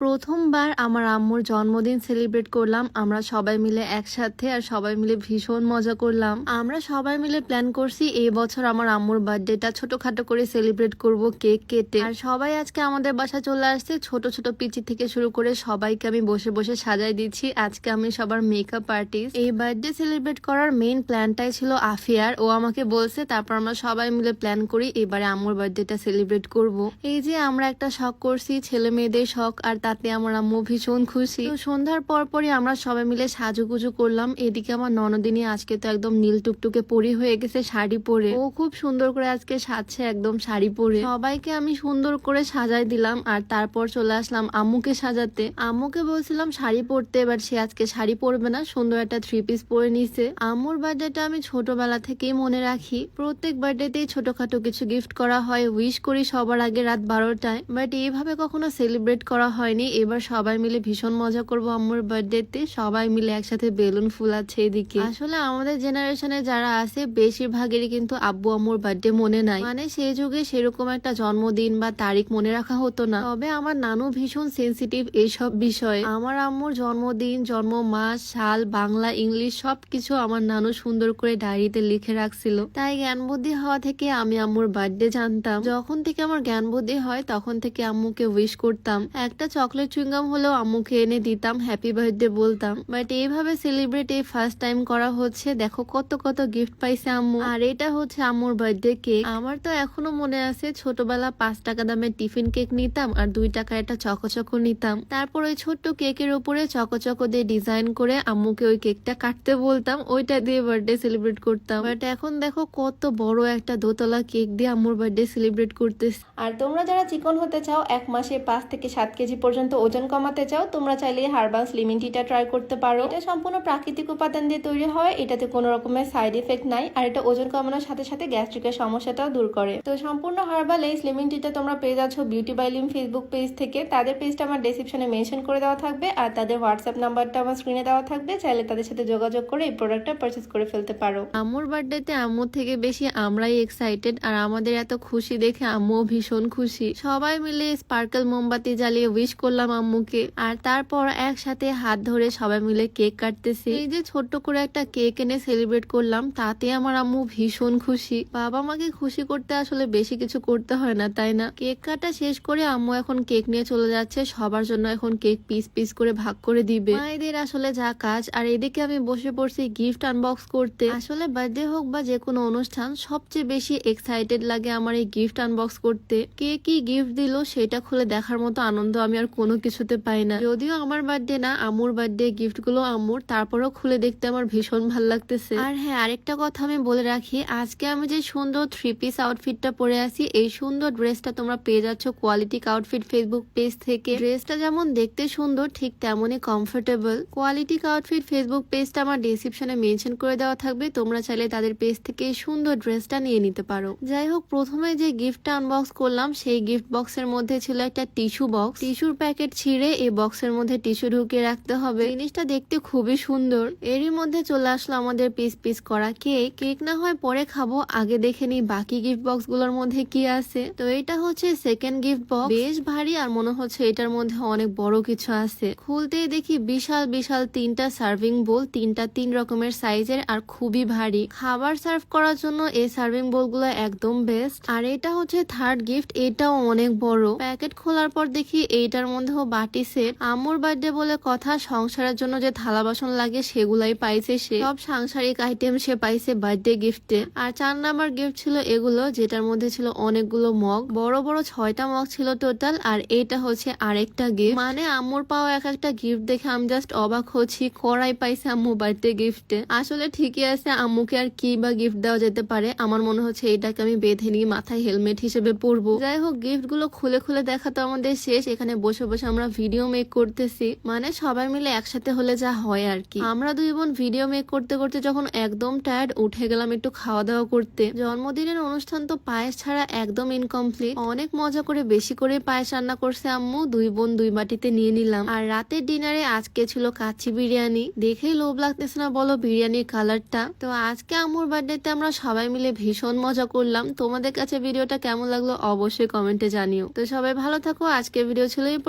প্রথমবার আমার আম্মুর জন্মদিন সেলিব্রেট করলাম। আমরা সবাই মিলে একসাথে আর সবাই মিলে ভীষণ মজা করলাম। আমরা সবাই মিলে প্ল্যান করছি এই বছর আমার আম্মুর বার্থডেটা ছোটখাটো করে সেলিব্রেট করব কেক কেটে। আর সবাই আজকে আমাদের বাসা চলে আসছে। ছোট ছোট পিচি থেকে শুরু করে সবাইকে আমি বসে বসে সাজাই দিচ্ছি। আজকে আমি সবার মেকআপ আর্টিস্ট এই বার্থডে সেলিব্রেট করার মেইন প্ল্যানটাই ছিল আফিয়ার। ও আমাকে বলছে, তারপর আমরা সবাই মিলে প্ল্যান করি, এবারে আম্মুর বার্থডেটা সেলিব্রেট করব। এই যে আমরা একটা শখ করছি, ছেলে মেয়েদের শখ, আর তাতে আমার আম্মু ভীষণ খুশি। তো সন্ধ্যার পর পরই আমরা সবাই মিলে সাজুগুজু করলাম। এদিকে আমার ননদিনী আজকে তো একদম নীল টুকটুকে পরি হয়ে গেছে শাড়ি পরে। ও খুব সুন্দর করে আজকে সাজছে একদম শাড়ি পরে। সবাইকে আমি সুন্দর করে সাজাই দিলাম আর তারপর চলে আসলাম আম্মুকে সাজাতে। আম্মুকে বলছিলাম শাড়ি পরতে, এবার সে আজকে শাড়ি পরবে না, সুন্দর একটা থ্রি পিস পরে নিছে। আম্মুর বার্থডেটা আমি ছোটবেলা থেকেই মনে রাখি। প্রত্যেক বার্থডেতেই ছোটখাটো কিছু গিফট করা হয় উইশ করি সবার আগে রাত বারোটায় বাট এইভাবে কখনো সেলিব্রেট করা হয়নি। এবার সবাই মিলে ভীষণ মজা করব আম্মুর বার্থডেতে সবাই মিলে একসাথে বেলুন ফুলাচ্ছে এদিকে। আসলে আমাদের জেনারেশনে যারা আছে, বেশিরভাগেরই কিন্তু আব্বু আম্মুর বার্থডে মনে নাই। মানে সেই যুগে সেরকম একটা জন্মদিন বা তারিখ মনে রাখা হতো না। তবে আমার নানু ভীষণ সেন্সিটিভ এইসব বিষয়ে। আমার আম্মুর জন্মদিন, জন্ম মাস, সাল, বাংলা, ইংলিশ সবকিছু আমার নানু সুন্দর করে ডায়েরিতে লিখে রাখছিল। তাই জ্ঞান বুদ্ধি হওয়া থেকে আমি আম্মুর বার্থডে জানতাম। যখন থেকে আমার জ্ঞান বুদ্ধি হয়, তখন থেকে আম্মুকে উইশ করতাম। একটা চকলেট চুইংগাম হলেও আম্মুকে এনে দিতাম হ্যাপি বার্থডে বলতাম। বাট এইভাবে সেলিব্রেট এই ফার্স্ট টাইম করা হচ্ছে, দেখো কত কত গিফট পাইছে আম্মু। আর এটা হচ্ছে আম্মুর বার্থডে কেক আমার তো এখনও মনে আছে, ছোটবেলা পাঁচ টাকা দামের টিফিন কেক নিতাম আর দুই টাকা একটা চকোচকো নিতাম। তারপর ওই ছোট্ট কেকের উপরে চকোচকো দিয়ে ডিজাইন করে আম্মুকে ওই কেকটা কাটতে বলতাম, ওইটা দিয়ে বার্থডে সেলিব্রেট করতাম। বাট এখন দেখো কত বড় একটা দোতলা কেক দিয়ে আম্মুর বার্থডে সেলিব্রেট করতেছি। আর তোমরা যারা চিকন হতে চাও, এক মাসে পাঁচ থেকে সাত কেজি পর্যন্ত ওজন কমাতে চাও, তোমরা চাইলে হার্বালস লিমিন টিটা ট্রাই করতে পারো। এটা সম্পূর্ণ প্রাকৃতিক উপাদান দিয়ে তৈরি হয়, এটাতে কোনো রকমের সাইড এফেক্ট নাই, আর এটা ওজন কমানোর সাথে সাথে গ্যাস্ট্রিকের সমস্যাটাও দূর করে। তো সম্পূর্ণ হার্বাল এই লিমিন টিটা তোমরা পেয়ে যাচ্ছ beauty by Lim Facebook page থেকে। তাদের পেজটা আমার ডেসক্রিপশনে মেনশন করে দেওয়া থাকবে, আর তাদের হোয়াটসঅ্যাপ নাম্বারটা আমার স্ক্রিনে দেওয়া থাকবে। চাইলে তাদের সাথে যোগাযোগ করে এই প্রোডাক্টটা পারচেস করে ফেলতে পারো। আম্মুর বার্থডেতে আম্মুর থেকে বেশি আমরাই এক্সাইটেড আর আমাদের এত খুশি দেখে আম্মুও ভীষণ খুশি। সবাই মিলে স্পার্কেল মোমবাতি জ্বালিয়ে উইশ করলাম আম্মুকে। আর তারপর একসাথে হাত ধরে সবাই মিলে কেক কাটতেছি। এই যে ছোট্ট করে একটা কেক এনে সেলিব্রেট করলাম, তাতে আমার আম্মু ভীষণ খুশি। বাবা মাকে খুশি করতে আসলে বেশি কিছু করতে হয় না, তাই না? কেক কাটা শেষ করে আম্মু এখন কেক নিয়ে চলে যাচ্ছে, সবার জন্য এখন কেক পিস পিস করে ভাগ করে দিবে। মায়েদের আসলে যা কাজ, আর এদিকে আমি বসে পড়ছি গিফট আনবক্স করতে। আসলে বার্থডে হোক বা যে কোনো অনুষ্ঠান, সবচেয়ে বেশি এক্সাইটেড লাগে আমার এই গিফট আনবক্স করতে। কে কি গিফট দিল সেটা খুলে দেখার মতো আনন্দ আমি আর কোনো কিছুতে পাই না। যদিও আমার বার্থডে না, আম্মুর বার্থডে গিফটগুলো আম্মুর, তারপরেও খুলে দেখতে আমার ভীষণ ভালো লাগতেছে। আর হ্যাঁ আরেকটা কথা আমি বলে রাখি, আজকে আমি যে সুন্দর থ্রি পিস আউটফিটটা পরে আছি, এই সুন্দর ড্রেসটা তোমরা পেয়ে যাচ্ছ কোয়ালিটি আউটফিট ফেসবুক পেজ থেকে। ড্রেসটা যেমন দেখতে সুন্দর, ঠিক তেমনই কমফোর্টেবল কোয়ালিটি আউটফিট ফেসবুক পেজটা আমার ডিসক্রিপশনে মেনশন করে দেওয়া থাকবে, তোমরা চাইলে তাদের পেজ থেকে এই সুন্দর ড্রেসটা নিয়ে নিতে পারো। যাই হোক, প্রথমে যে গিফটটা আনবক্স করলাম, সেই গিফট বক্সের মধ্যে ছিল একটা টিস্যু বক্স টিস্যুর প্যাকেট ছিঁড়ে এই বক্সের মধ্যে টিস্যু ঢুকিয়ে রাখতে হবে। জিনিসটা দেখতে খুবই সুন্দর। এরই মধ্যে চলে আসলো আমাদের পিস পিস করা কেক। কেক না হয় পরে খাব। আগে দেখে নিই বাকি গিফট বক্সগুলোর মধ্যে কি আছে। তো এটা হচ্ছে সেকেন্ড গিফট বক্স বেশ ভারী আর মনে হচ্ছে এটার মধ্যে অনেক বড় কিছু আছে। খুলতেই দেখি বিশাল বিশাল তিনটা সার্ভিং বোল তিনটা তিন রকমের সাইজের আর খুবই ভারী। খাবার সার্ভ করার জন্য এই সার্ভিং বোলগুলো একদম বেস্ট আর এটা হচ্ছে থার্ড গিফট এটাও অনেক বড়। প্যাকেট খোলার পর দেখি এইটার মধ্যেও বাটি সেট, আম্মুর বার্থডে বলে কথা, সংসারের জন্য যে থালা বাসন লাগে সেগুলাই পাইছে সে। সব সাংসারিক আইটেম সে পাইছে বার্থডে গিফটে আর চার নাম্বার গিফট ছিল এগুলো, যেটার মধ্যে ছিল অনেকগুলো মগ। বড় বড় ছয়টা মগ ছিল টোটাল আর এটা হচ্ছে আরেকটা গিফট মানে আম্মুর পাওয়া এক একটা গিফট দেখে আমি জাস্ট অবাক হচ্ছি কড়াই পাইছে আম্মু বার্থডে গিফটে আসলে ঠিকই আছে, আম্মুকে আর কি বা গিফট দেওয়া যেতে পারে, আমার মনে হচ্ছে এটাকে আমি বেঁধে নিয়ে মাথায় হেলমেট হিসেবে পরবো। যাই হোক গিফটগুলো খুলে খুলে দেখা তো আমাদের শেষ, এখানে বসে বসে বসে আমরা ভিডিও মেক করতেছি। মানে সবাই মিলে একসাথে হলে যা হয় আর কি। আমরা দুই বোন ভিডিও মেক করতে করতে যখন একদম টায়ার্ড উঠে গেলাম একটু খাওয়া দাওয়া করতে। জন্মদিনের অনুষ্ঠান তো পায়েস ছাড়া একদম ইনকমপ্লিট অনেক মজা করে বেশি করে পায়েস রান্না করছে আম্মু। দুই বোন দুই বাটিতে নিয়ে নিলাম। আর রাতের ডিনারে আজকে ছিল কাচ্চি বিরিয়ানি। দেখেই লোভ লাগতেছে না বলো বিরিয়ানির কালারটা তো আজকে আম্মুর বার্থডেতে আমরা সবাই মিলে ভীষণ মজা করলাম। তোমাদের কাছে ভিডিওটা কেমন লাগল অবশ্যই কমেন্টে জানিও। তো সবাই ভালো থাকো। আজকে ভিডিও ছিল এই।